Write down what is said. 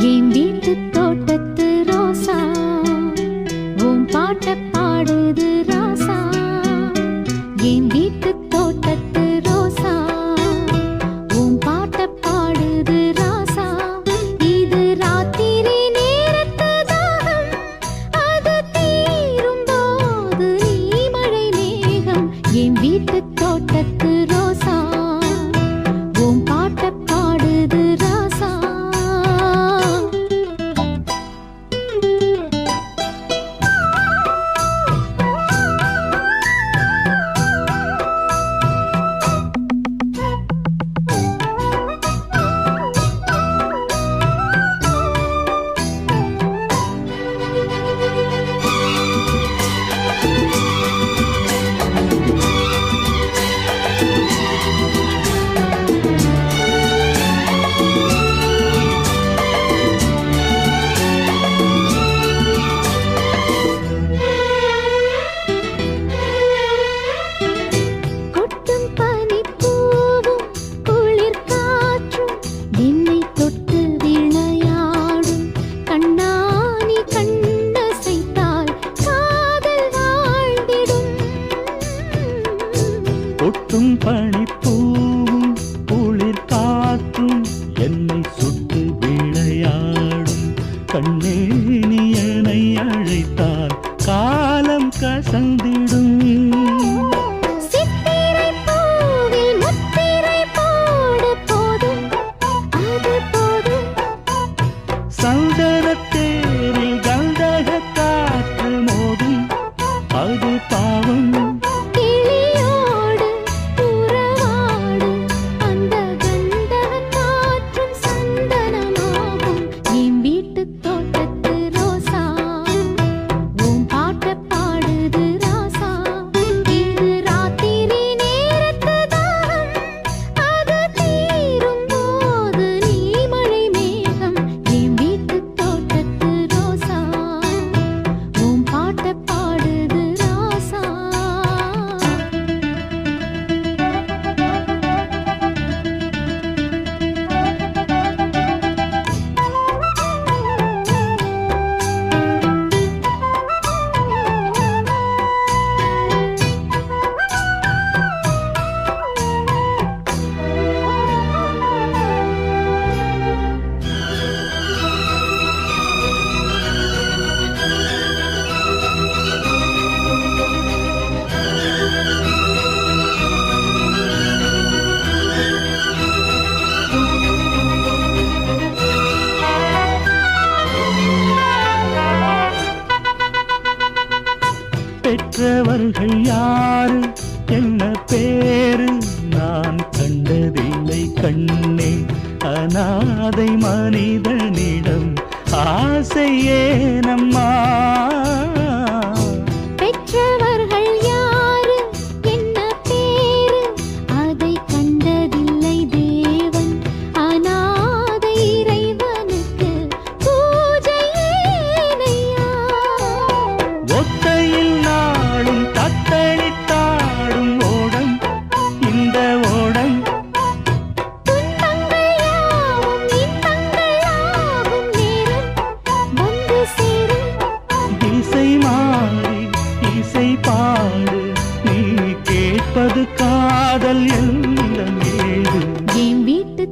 என் வீட்டு காற்றும் பனிப்பூவும் குளிர் காற்றும் என்னை சுட்டு விளையாடும் கண்ணே. பெற்றவர்கள் யாரு? என்ன பேரு? நான் கண்டதில்லை கண்ணே. அநாதை மனிதனிடம் ஆசையே நம் காதல் எல்லாம் ஏன் வீட்டு